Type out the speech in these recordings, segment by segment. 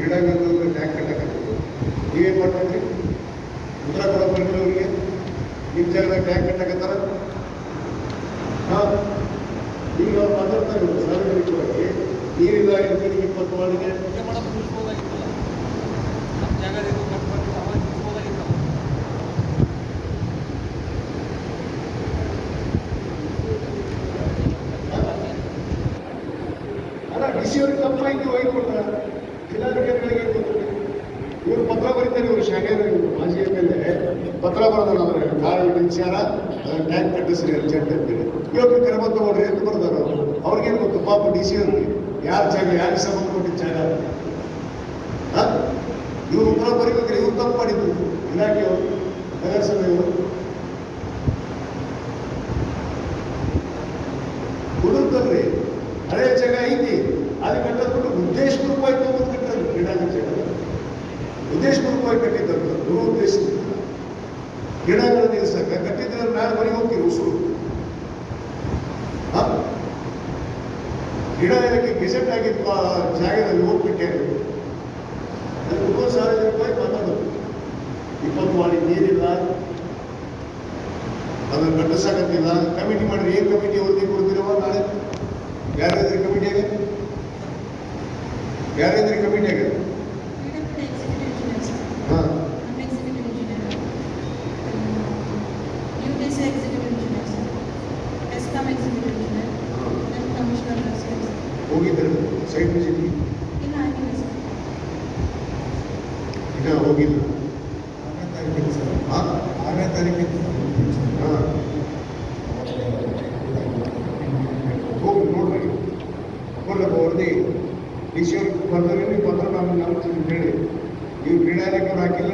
ಕ್ರೀಡಾಂಗಣದಲ್ಲಿ ಟ್ಯಾಂಕ್ ಕಟ್ಟಕ್ಕೆ ನೀವೇನು ಮಾಡ್ಕೊಳ್ರಿ ಉತ್ತರ ಕೊಡಬೇಕು ಅವರಿಗೆ. ನಿಮ್ಮ ಜಾಗದಾಗ ಟ್ಯಾಂಕ್ ಕಟ್ಟಕತ್ತಾರ. ಹಾಂ. ಈಗ ಅವ್ರು ಮಾತಾಡ್ತಾರೆ ಸಾರ್ವಜನಿಕವಾಗಿ. ನೀರಿಲ್ಲ ಇಪ್ಪತ್ತು ಮಾಡಿದೆ. ಮಾಡೋದು ನಿಲ್ಲಿಸ್ಬೋದಾಗಿತ್ತಲ್ಲ ನಮ್ಮ ಜಾಗದಿಂದ ಕಟ್ಕೊಂಡು ಅವಾಗ ನಿಲ್ಲಿಸ್ಬೋದಾಗಿತ್ತಲ್ಲ ಅಲ್ಲ ಡಿ ಸಿ ಅವ್ರಿಗೆ ತಪ್ಪಾಯ್ತು ವೈದ್ ಕೊಡ್ತಾರೆ ಜಿಲ್ಲಾಧಿಕಾರಿಗಳಿಗೆ ಗೊತ್ತಿಲ್ಲ ಇವ್ರು ಪತ್ರ ಬರೀತಾರೆ ಇವರು ಶಾಖೆಯ ಮಾಜಿ ಎಂ ಎಲ್ ಎ ಪತ್ರ ಬರೋದಲ್ಲ ಅವ್ರೆ ಕಾಲು ವಿಚಾರ ಟ್ಯಾಂಕ್ ಕಟ್ಟಿಸ್ರಿ ಅರ್ಜೆಂಟ್ ಅಂತೇಳಿ ಇವತ್ತು ಕ್ರಮ ತಗೊಳ್ರಿ ಅಂತ ಬರ್ದಾರ ಅವರು. ಅವ್ರಿಗೇನು ಗೊತ್ತು? ಪಾಪ ಡಿ ಸಿ ಅವ್ರಿಗೆ. ಯಾರ ಜಾಗ, ಯಾರಿಗೆ ಸಂಬಂಧಪಟ್ಟಿದ್ದ ಜಾಗ? ಇವ್ರು ಉತ್ತರ ಬರೀಬೇಕ್ರಿ ಇವ್ರು ತಪ್ಪು ಮಾಡಿದ್ರು ಇಲಾಖೆಯವರು ನಗರಸಭೆಯವರು. ಕೊಡುತ್ತಲ್ರಿ ಹಳೆಯ ಜಾಗ ಐತಿ. ಅದು ಕಟ್ಟದ್ಬಿಟ್ಟು ಉದ್ದೇಶಪೂರ್ವಕವಾಗಿ ತಗೊಂಡು ಕಟ್ಟಿದ್ರು ಕ್ರೀಡಾಂಗಣ ಜಾಗ. ಉದ್ದೇಶ ರೂಪಾಯಿ ಕಟ್ಟಿದ್ದರು ಉದ್ದೇಶದಿಂದ ಕ್ರೀಡಾಂಗಣ ನಿಲ್ಸಕ್ಕೆ ಕಟ್ಟಿದ್ರೆ ನಾಳೆ ಮನೆಗೆ ಹೋಗ್ತೀವಿ ಉಸಿರು? ಕ್ರೀಡಾ ಇಲಾಖೆ ಗೆಜೆಟ್ ಆಗಿದ್ದ ಜಾಗದಲ್ಲಿ ಹೋಗ್ಬಿಟ್ಟೆ ಅದು ಸಾವಿರ ರೂಪಾಯಿ ಮಾತಾಡೋದು ಇಪ್ಪತ್ತು ಮಾಡಿ ನೀರಿಲ್ಲ. ಅದನ್ನು ಕಟ್ಟಿಸಕತ್ತಿಲ್ಲ. ಕಮಿಟಿ ಮಾಡಿದ್ರೆ ಏನ್ ಕಮಿಟಿ ವರದಿ ಕೊಡ್ತೀರವ ನಾಳೆ? ಯಾರಿದ್ರಿ ಕಮಿಟಿಯಾಗ ಯಾರಿದ್ರಿ ಕಮಿಟಿಯಾಗ ಹಾ ಸೈಟ್ ವಿಸಿಟ್ ಈಗ ಹೋಗಿಲ್ಲ ಆರನೇ ತಾರೀಕಿಗೆ ಸರ್. ಹೋಗಿ ನೋಡ್ರಿ. ಕೊಡ್ಲಪ್ಪ ವರದಿ. ಡಿ ಸಿ ಅವ್ರಿಗೆ ಬರ್ತಾರೆ ನೀವು ಪತ್ರ ನಮ್ಮ ನಮ್ಮ ಹೇಳಿ ನೀವು ಕ್ರೀಡಾ ಇಲಾಖೆಯವ್ರು ಹಾಕಿಲ್ಲ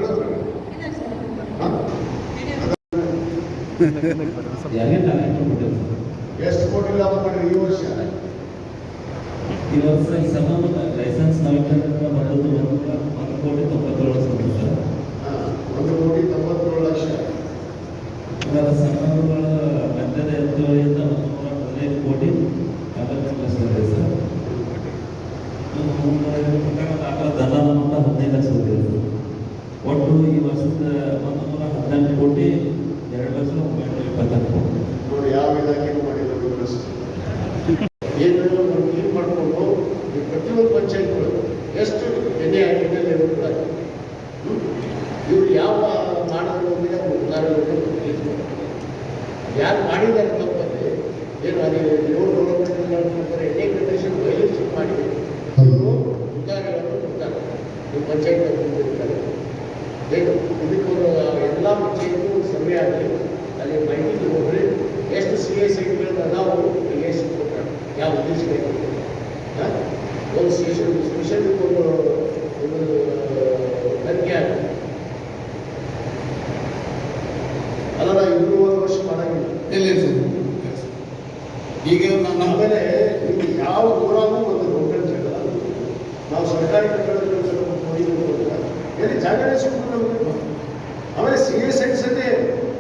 ಎಷ್ಟು ಕೊಟ್ಟಿಲ್ಲ ಈ ವರ್ಷ? ಈ ವರ್ಷ ಈ ಸಂಬಂಧ ಲೈಸೆನ್ಸ್ ನವೀಕರಣ ಮಾಡೋದು ಒಂದು ಕೋಟಿ ತೊಂಬತ್ತೇಳು ಸರ್. ಹಾ, ಒಂದು ಕೋಟಿ ತೊಂಬತ್ತೇಳು ಲಕ್ಷ. ಇವಾಗ ಸಂಬಂಧಗಳ ಮಧ್ಯದ ಎತ್ತುವರಿಯಿಂದ ಒಂದು ನೂರ ಹದಿನೈದು ಕೋಟಿ ನಲವತ್ತು ಲಕ್ಷ ಇದೆ ಸರ್ ಆಗಲ ಧನದ ಮೊತ್ತ ಹದಿನೈದು ಲಕ್ಷ ಇದೆ ಒಟ್ಟು ಈ ವರ್ಷದ ಒಂದು ನೂರ ಹದಿನೆಂಟು ಕೋಟಿ ಎರಡು ಲಕ್ಷ ಒಂಬೈನೂರ ಇಪ್ಪತ್ತೆಂಟು ಕೋಟಿ. ನೋಡಿ ಯಾವ ಇಲಾಖೆನೂ ಮಾಡಿಲ್ಲ ವಿವರಿಸಿ ಏನು ನಾವು ಕ್ಲೀನ್ ಮಾಡಿಕೊಂಡು ಈ ಪ್ರತಿಯೊಂದು ಪಂಚಾಯತ್ಗಳು ಎಷ್ಟು ಎಣ್ಣೆ ಆಗಿದೆ ಲೆವೆಲ್ ಇವ್ರು ಯಾವ ಮಾಡೋದು ಉದಾಹರಣೆ ಯಾರು ಮಾಡಿದ್ದಾರೆ ತಪ್ಪಲ್ಲಿ ಏನು ಅದೇ ಏಳು ಡೆವಲಪ್ಮೆಂಟ್ ಮಾಡ್ತಾರೆ ಎಣ್ಣೆ ಕಂಡೀಷನ್ ವೈಲೇಷನ್ ಮಾಡಿದೆ ಅವರು ಉದಾಹರಣೆಗಳನ್ನು ಕೊಡ್ತಾರೆ ನೀವು ಪಂಚಾಯತ್ ಬಂದಿರ್ತಾರೆ ಇದಕ್ಕೊಂದು ಎಲ್ಲ ಪಂಚಾಯತ್ಗೂ ಸರ್ವೆ ಆಗಲಿ ಅಲ್ಲಿ ಮಾಹಿತಿ ಹೋಗ್ರಿ ಎಷ್ಟು ಸಿ ಎಸ್ ಐಗಳು ನಾವು ರಿಲೇಷನ್ ಕೊಡ್ತಾರೆ. ಯಾವ ಉದ್ದೇಶಕ್ಕೆ? ಹಾಂ? ಒಂದು ಸ್ಪೆಷಲ್ ಒಂದು ಒಂದು ತನಿಖೆ ಆಗಲಿ ಅಲ್ಲ ಇನ್ನೂವರೆ ವರ್ಷ ಮಾಡಂಗಿಲ್ಲ ಇಲ್ಲ ಸರ್ ಈಗ ನಮ್ಮ ಆಮೇಲೆ ನೀವು ಯಾವ ಊರಾಗೂ ಒಂದು ಗೋಲ್ಡನ್ ಜಗಳ ನಾವು ಸರ್ಕಾರಿ ಕಟ್ಟಡಗಳು ಎಲ್ಲಿ ಜಾಗನೇ ಆಮೇಲೆ ಸಿ ಎ ಅದೇ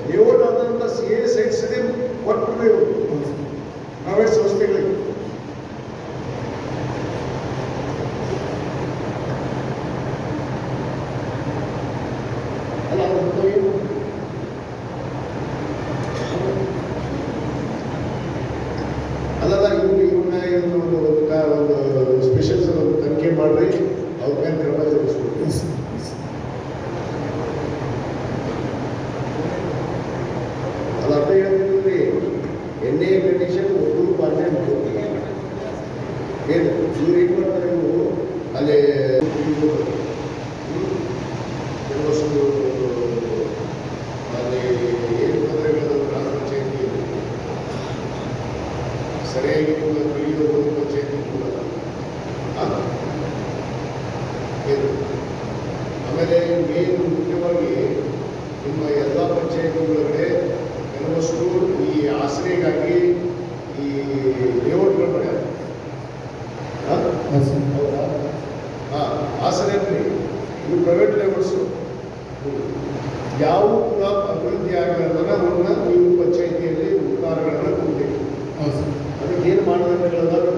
ಲೇಔಟ್ ಆದಂಥ ಸಿ ಎ ಸೈಟ್ಸನ್ನೇ ಅದೇ ಪ್ರೈವೇಟ್ ಸಂಸ್ಥೆಗಳಿಗೆ ಅಲ್ಲ ಅದು ಏನು ಅಲ್ಲಲ್ಲ ಇವ್ರು ಇವ್ರನ್ನ ಇವ್ರನ್ನ ಒಂದು ಒಂದು ಕಾ- ಒಂದು ಸ್ಪೆಷಲ್ಸ್ ಒಂದು ತನಿಖೆ ಮಾಡ್ರಿ ಅವ್ರ ಮೇಲೆ ಕ್ರಮ ಜರುಗಿಸ್ಬೇಕು ಅಲ್ಲ ಅರ್ಥ ಹೇಳ್ತಿದ್ರಿ ಎಣ್ಣೆ ಕಂಡೀಷನ್ ಒಬ್ಬರು ಪಾಲನೆ ಮಾಡಬೇಕು ಏನು ಇವ್ರು ಏನು ಮಾಡ್ತಾರೆ ಇವರು ಅಲ್ಲಿ ಕೆಲವಷ್ಟು ಅಲ್ಲಿ ಏನು ತೊಂದರೆಗಳು ಗ್ರಾಮ ಪಂಚಾಯತಿ ಸರಿಯಾಗಿ ಕೂಡ ತಿಳಿಯುವ ಒಂದು ಪಂಚಾಯತಿ ಕೂಡ ಆ? ಏನು ಆಮೇಲೆ ಮೇನ್ ಮುಖ್ಯವಾಗಿ ನಿಮ್ಮ ಎಲ್ಲ ಪಂಚಾಯತಿಗಳೊಳಗಡೆ ಕೆಲವಷ್ಟು ಈ ಆಸರೆಗಾಗಿ ಈ ಲೇಔಟ್ಗಳು ಮಾಡ್ಯಾರ ಆ? ಹೌದಾ ಹಾಂ ಆಸರೆ ರೀ ಇವು ಪ್ರೈವೇಟ್ ಲೇಔಟ್ಸು ಯಾವ ಕೂಡ ಅಭಿವೃದ್ಧಿ ಆಗಲಾರ್ದಾಗ ಅವ್ರನ್ನ ನೀವು ಪಂಚಾಯಿತಿಯಲ್ಲಿ ಉಪಕಾರಗಳನ್ನು ಕೊಡ್ಬೇಕು ಹೌದು ಸರ್ ಅದಕ್ಕೆ ಏನು ಮಾಡಬೇಕಲ್ಲ ಹೌದು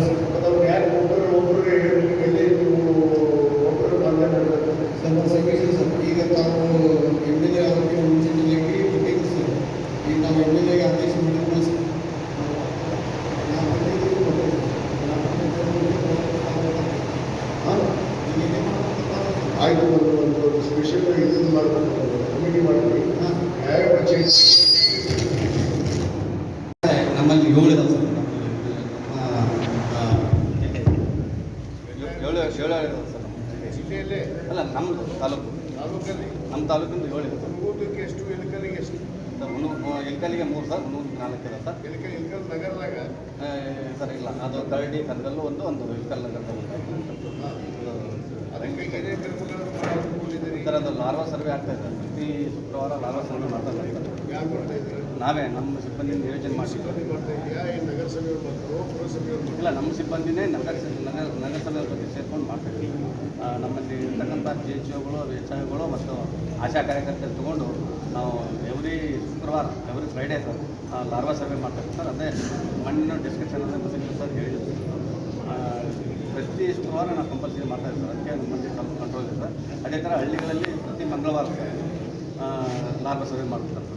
ಸರ್ ಅವ್ರು ಯಾರು ಒಬ್ಬರು ಒಬ್ಬರು ಎಲ್ಲಿ ನೀವು ಆಯ್ತು ಒಂದು ಒಂದು ಒಂದು ಸ್ಪೆಷಲ್ ಇದನ್ನು ಮಾಡಬೇಕು ಕಮಿಟಿ ಮಾಡಿ ನಮ್ಮಲ್ಲಿ ಏಳು ಇದಾವೆ ಸರ್ ಏಳು ಏಳು ಇದಾವೆ ಸರ್ ನಮ್ಮ ಜಿಲ್ಲೆಯಲ್ಲೇ? ಅಲ್ಲ ನಮ್ಮದು ತಾಲೂಕು. ತಾಲೂಕಲ್ಲಿ? ನಮ್ಮ ತಾಲೂಕಿಂದ ಏಳು ಇದೆ ಸರ್. ಊಟಕ್ಕೆ ಎಷ್ಟು ಇಳಕಲ್ಲಿಗೆ ಎಷ್ಟು? ಸರ್ ಮುನ್ನೂರು ಇಲ್ಕಲ್ಲಿಗೆ ಮೂರು ಸರ್ ನೂರು ನಾಲ್ಕು ಇದೆ ಸರ್. ಇಳಕಲ್ ಇಳಕಲ್ ನಗರದಾಗ? ಆ, ಸರ್ ಇಲ್ಲ. ಅದು ಕರಡಿ ಕನಗಲ್ಲು ಒಂದು ಒಂದು ಇಲ್ಕಲ್ ನಗರದ ಒಂದು ಅದಕ್ಕೆ ಏನೇ ಕ್ರಮಗಳನ್ನು ಮಾಡಿಕೊಂಡಿದ್ದೀರಿ ಸರ್ ಅದು ಲಾರ್ವಾ ಸರ್ವೆ ಆಗ್ತಾ ಇದೆ. ಪ್ರತಿ ಶುಕ್ರವಾರ ಲಾರ್ವಾ ಸರ್ವೆ ಮಾಡ್ತಾ ಇದ್ದಾರೆ. ಮಾಡ್ತಾ ನಾವೇ ನಮ್ಮ ಸಿಬ್ಬಂದಿ ನಿಯೋಜನೆ ಮಾಡಿದ್ದೀವಿ ಮಾಡ್ತಾ ಇಲ್ಲ ನಮ್ಮ ಸಿಬ್ಬಂದಿನೇ ನಗರ ನಗರ ನಗರಸಭೆಯವ್ರ ಬಗ್ಗೆ ಸೇರ್ಕೊಂಡು ಮಾಡ್ತೀವಿ ಆ, ನಮ್ಮಲ್ಲಿ ಇರ್ತಕ್ಕಂಥ ಜಿ ಎಚ್ ಒಗಳು ಎಚ್ ಐಗಳು ಮತ್ತು ಆಶಾ ಕಾರ್ಯಕರ್ತರು ತಗೊಂಡು ನಾವು ಎವ್ರಿ ಶುಕ್ರವಾರ every Friday sir larva survey ಮಾಡ್ತೀವಿ ಸರ್ ಅದೇ ಮಣ್ಣಿನ ಡಿಸ್ಕಷನ್ ಅಂತ ಬಸಂತ ಸರ್ ಹೇಳಿದ್ರು. ಪ್ರತಿ ಶುಕ್ರವಾರ ನಾವು ಕಂಪಲ್ಸರಿ ಮಾಡ್ತಾ ಸರ್ ಅದಕ್ಕೆ ನಮ್ಮಲ್ಲಿ ಸ್ವಲ್ಪ ಕಂಟ್ರೋಲ್ ಇದೆ ಸರ್. ಅದೇ ಥರ ಹಳ್ಳಿಗಳಲ್ಲಿ ಪ್ರತಿ ಮಂಗಳವಾರ ಲಾರ್ವಾ ಸರ್ವೆ ಮಾಡ್ತಾರೆ ಸರ್.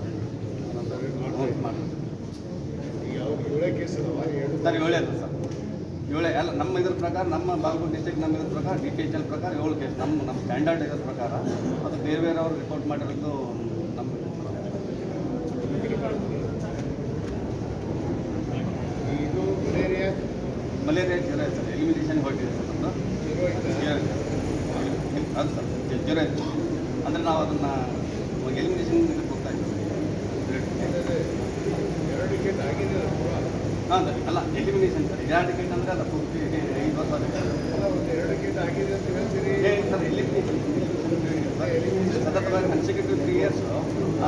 ಏಳೇ ಸರ್ ಏಳೇ ಅಲ್ಲ ಸರ್. ಏಳೇ ಅಲ್ಲ ನಮ್ಮ ಇದ್ರ ಪ್ರಕಾರ ನಮ್ಮ ಬಾಗಲಕೋಟೆ ಡಿಸ್ಟಿಕ್ ನಮ್ಮ ಇದ್ರ ಪ್ರಕಾರ ಡಿ ಟಿ ಎಚ್ ಎಲ್ ಪ್ರಕಾರ ಏಳು ಕೇಸ್ ನಮ್ಮ ನಮ್ಮ ಸ್ಟ್ಯಾಂಡರ್ಡ್ ಇದ್ರ ಪ್ರಕಾರ. ಅದು ಬೇರೆ ಬೇರೆ ಅವ್ರು ರಿಪೋರ್ಟ್ ಮಾಡಿರೋದು ನಮ್ಮ ಇದು ಮಲೇರಿಯಾ ಜ್ವರ ಸರ್. ಎಲಿಮಿನೇಷನ್ ಹೊರಟಿದೆ ಸರ್ ನಮ್ಮದು ಅದು ಸರ್ ಜ್ವರ ಇತ್ತು ಅಂದರೆ ನಾವು ಅದನ್ನು ಎಲಿಮಿನೇಷನ್ ಹೋಗ್ತಾ ಇದ್ದೀವಿ. ಅಲ್ಲ. ಹಾಂ ಸರ್ ಅಲ್ಲ ಎಲಿಮಿನೇಷನ್ ಸರ್. ಎರಡು ಟಿಕೆಟ್ ಅಂದರೆ ಅದು ಪೂರ್ತಿ ಐದು ವರ್ಷ ಅಲ್ಲ ಸರ್ ಎಲಿಮಿನೇಷನ್ ಸತತವಾಗಿ ಕನ್ಸಿಕ್ಯೂಟಿವ್ ತ್ರೀ ಇಯರ್ಸು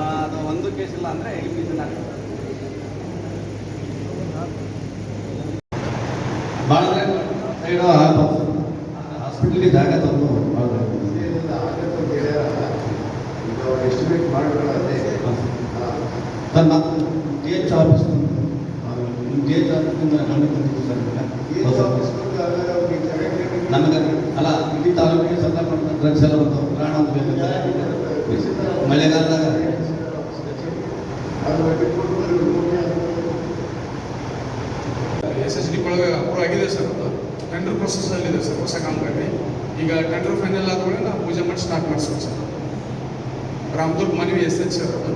ಅದು ಒಂದು ಕೇಸ್ ಇಲ್ಲ ಅಂದರೆ ಎಲಿಮಿನೇಷನ್ ಆಗುತ್ತೆ. ಸೈಡ್ ಹಾಸ್ಪಿಟ್ಲಿಗೆ ಜಾಗ ತಂದು ಎಸ್ಟಿಮೇಟ್ ಸರ್ ನಾನು D H office D H ಆಫೀಸಿಂದ ನಮಗೆ ಬಂದಿದ್ದು ಸರ್ ನಮಗೆ ಅಲ್ಲ ಇಡೀ ತಾಲೂಕಿಗೆ ಸಪ್ಲೈ ಮಾಡ್ತಾರೆ ಡ್ರಗ್ಸ್ ಎಲ್ಲ ಪ್ರಾಣ ಬೇಕು ಮಳೆಗಾಲದಾಗ ಅದು ಒಳಗೆ ಅಪ್ರೂವ್ ಆಗಿದೆ ಸರ್ ಅದು ಟೆಂಡರ್ ಪ್ರೊಸೆಸ್ಸಲ್ಲಿದೆ ಸರ್ ಹೊಸ ಕಾಮಗಾರಿ ಈಗ ಟೆಂಡರ್ ಫೈನಲ್ ಆದಮೇಲೆ ನಾವು ಪೂಜೆ ಮಾಡಿ ಸ್ಟಾರ್ಟ್ ಮಾಡ್ಸೋದು ಸರ್ ರಾಮದುರ್ಗ್ ಮನವಿ ಎಸ್ ಎಚ್ ಸರ್ ಅದು.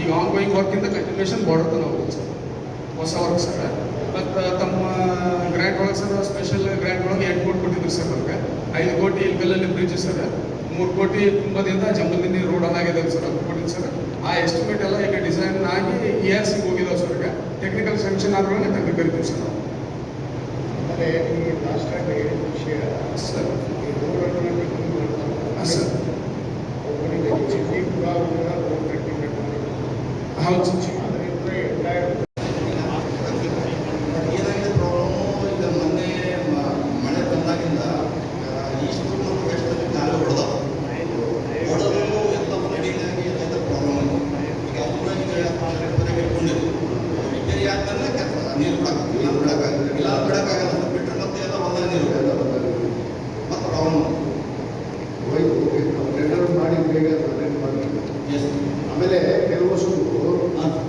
ಈಗ ಆನ್ ಗೋಯಿಂಗ್ ವರ್ಕಿಂದ ಕಂಟಿನ್ಯೂಷನ್ ಬಾರ್ಡರ್ ಸರ್ ಹೊಸ ವರ್ಕ್ ಸರ್ ಮತ್ತು ತಮ್ಮ ಗ್ರ್ಯಾಂಟ್ ಒಳಗೆ ಸರ್ ಸ್ಪೆಷಲ್ ಗ್ರ್ಯಾಂಟ್ ಒಳಗೆ ಎಂಟು ಕೋಟಿ ಕೊಟ್ಟಿದ್ರು ಸರ್ ನಮಗೆ. ಐದು ಕೋಟಿ ಇಲ್ಕಲ್ಲಲ್ಲಿ ಬ್ರಿಡ್ಜ್ ಸರ್ ಮೂರು ಕೋಟಿ ತುಂಬದಿಂದ ಜಂಬಲ್ದಿನ್ನಿ ರೋಡ್ ಆಗಿದೆ ಸರ್ ಅದು ಕೋಟಿ ಸರ್. ಆ ಎಸ್ಟಿಮೇಟ್ ಎಲ್ಲ ಈಗ ಡಿಸೈನ್ ಆಗಿ ಇ ಆರ್ ಸಿಗೆ ಹೋಗಿದ್ದಾವೆ ಸರ್ ಈಗ. ಟೆಕ್ನಿಕಲ್ ಸೆಂಕ್ಷನ್ ಆದ್ರೂ ತಂದು ಕರಿತೀವಿ ಸರ್ ನಾವು. ಆಮೇಲೆ ಈ ಲಾಸ್ಟ್ ಟೈಮ್ ಹೇಳಿದ ವಿಷಯ ಸರ್. ಈ ರೋಡ್ ಸರ್. ಹೌದು ಸರ್ ಅದರಿಂದ ಎಂಟೈರ್ ಏನಾಗಿದೆ ಪ್ರಾಬ್ಲಮ್ಮು ಈಗ ಮೊನ್ನೆ ಮ- ಮಳೆ ಬಂದಾಗಿಂದ ಇಷ್ಟು ಮತ್ತು ವೆಸ್ಟಲ್ಲಿ ಕಾಲು ಹೊಡೆದವು ಹೊಡೆದು ಎಲ್ಲ ನಡೀಲಾಗಿ ಎಲ್ಲ ಪ್ರಾಬ್ಲಮ್ ಈಗ ಅವ್ರ ಈಗ ರಿಪೇರಿಗೆ ಇಟ್ಕೊಂಡಿದ್ರು ರಿಪೇರಿ ಆದ್ಮೇಲೆ ಕೆಲಸ ನೀರು ಬಿಡಕ್ಕೆ ಇಲ್ಲ ಬಿಡಕ್ಕಾಗಲ್ಲ ಇಲ್ಲ ಬಿಡಕ್ಕಾಗಲ್ಲ ಸರ್ ಬಿಟ್ಟರೆ ಮತ್ತೆ ಎಲ್ಲ ಹೊಲ ನೀರು ಮತ್ತೆ ಪ್ರಾಬ್ಲಮ್ ಹೋಯ್ತು ಟೆಂಡರ್ ಮಾಡಿ ಬೇಗ ಅಟೆಂಡ್ ಮಾಡಿ ಎಸ್ ಆಮೇಲೆ ಕೆಲವಷ್ಟು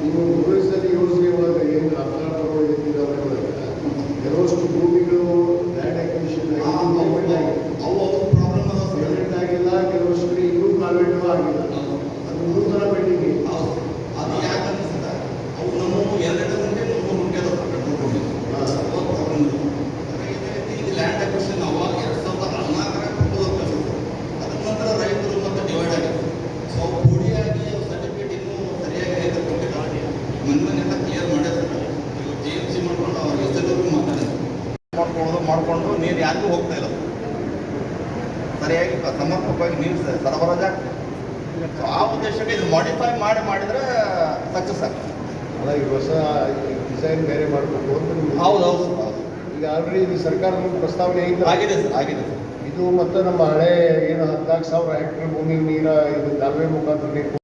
ನೀವು ಟೂರಿಸ್ಟಲ್ಲಿ ಯೋಜನೆ ಒಳಗೆ ಏನು ಅಪಘಾತಗಳು ಇದ್ದಾವೆ ಒಳಗೆ ಕೆಲವಷ್ಟು ಭೂಮಿಗಳು ಲ್ಯಾಂಡ್ ಅಕ್ವಿಷನ್ ಪೇಮೆಂಟ್ ಆಗಿದೆ ಅವು ಅವು ಪ್ರಾಬ್ಲಮ್ ಅದಾವ ಸರ್ ಪೇಮೆಂಟ್ ಆಗಿಲ್ಲ ಕೆಲವಷ್ಟು ಕಡೆ ಇನ್ನೂ ಕಾಲ್ವೆಂಟು ಆಗಿಲ್ಲ ಅದು ನೂತನ ಪೆಂಡಿಂಗ್ ಇದೆ. ಹೌದು ಅದು ಯಾಕೆ ಅನಿಸ್ತದೆ ಅವು ನಮ್ಮ ಎರಡು ಗಂಟೆ ಮೂರು ಗಂಟೆ ಅದಾವ ಪೆಟ್ರೋಲ್ ಪಂಪ್ ಪ್ರಾಬ್ಲಮ್ ಇದು ಲ್ಯಾಂಡ್ ಅಕ್ವಿಷನ್ ಅವಾಗ ಎರಡು ಸಾವಿರದ ಹದಿನಾಲ್ಕರ ಪ್ರಪೋಸಲ್ ಕಳಿಸಿದ್ರು ಅದ್ರ ನಂತರ ರೈತರು ಮತ್ತೆ ಡಿವೈಡ್ ಆಗಿದೆ ಸೊ ಅವು ಕೂಡಿಯಾಗಿ ಅವು ಸರ್ಟಿಫಿಕೇಟ್ ಇನ್ನೂ ಸರಿಯಾಗಿ ರೈತರು ಕೊಟ್ಟಿಲ್ಲ ಮನ್ಮನೆಲ್ಲ ಕ್ಲಿಯರ್ ಮಾಡ್ಯಾರ ಈಗ ಜಿ ಎಂ ಸಿ ಮಾಡ್ಕೊಂಡು ಅವ್ರ ಹೆಸರು ಮಾತಾಡಿದ್ರು ಮಾಡ್ಕೊಳ್ಳೋದು ಮಾಡಿಕೊಂಡು ನೀರು ಯಾರಿಗೂ ಹೋಗ್ತಾ ಇಲ್ಲ ಸರಿಯಾಗಿ ನೀರು ಸರಬರಾಜಾಗ್ತದೆ ಸೊ ಆ ಉದ್ದೇಶಕ್ಕೆ ಇದು ಮಾಡಿಫೈ ಮಾಡಿ ಮಾಡಿದ್ರೆ ಸಕ್ಸಸ್ ಆಗ್ತದೆ. ಅಲ್ಲ ಈಗ ಹೊಸ ಡಿಸೈನ್ ಬೇರೆ ಮಾಡಬೇಕು ಅಂತ ಹೌದು ಹೌದು ಹೌದು. ಈಗ ಆಲ್ರೆಡಿ ಇದು ಸರ್ಕಾರದ ಪ್ರಸ್ತಾವನೆ ಆಗಿದೆ ಸರ್ ಆಗಿದೆ ಸರ್. ಇದು ಮತ್ತು ನಮ್ಮ ಹಳೆ ಏನು ಹದಿನಾಲ್ಕು ಸಾವಿರ ಹೆಕ್ಟರ್ ಭೂಮಿ ನೀರ ಇದು ಕಾಲುವೆ ಮುಖಾಂತರ ನೀರು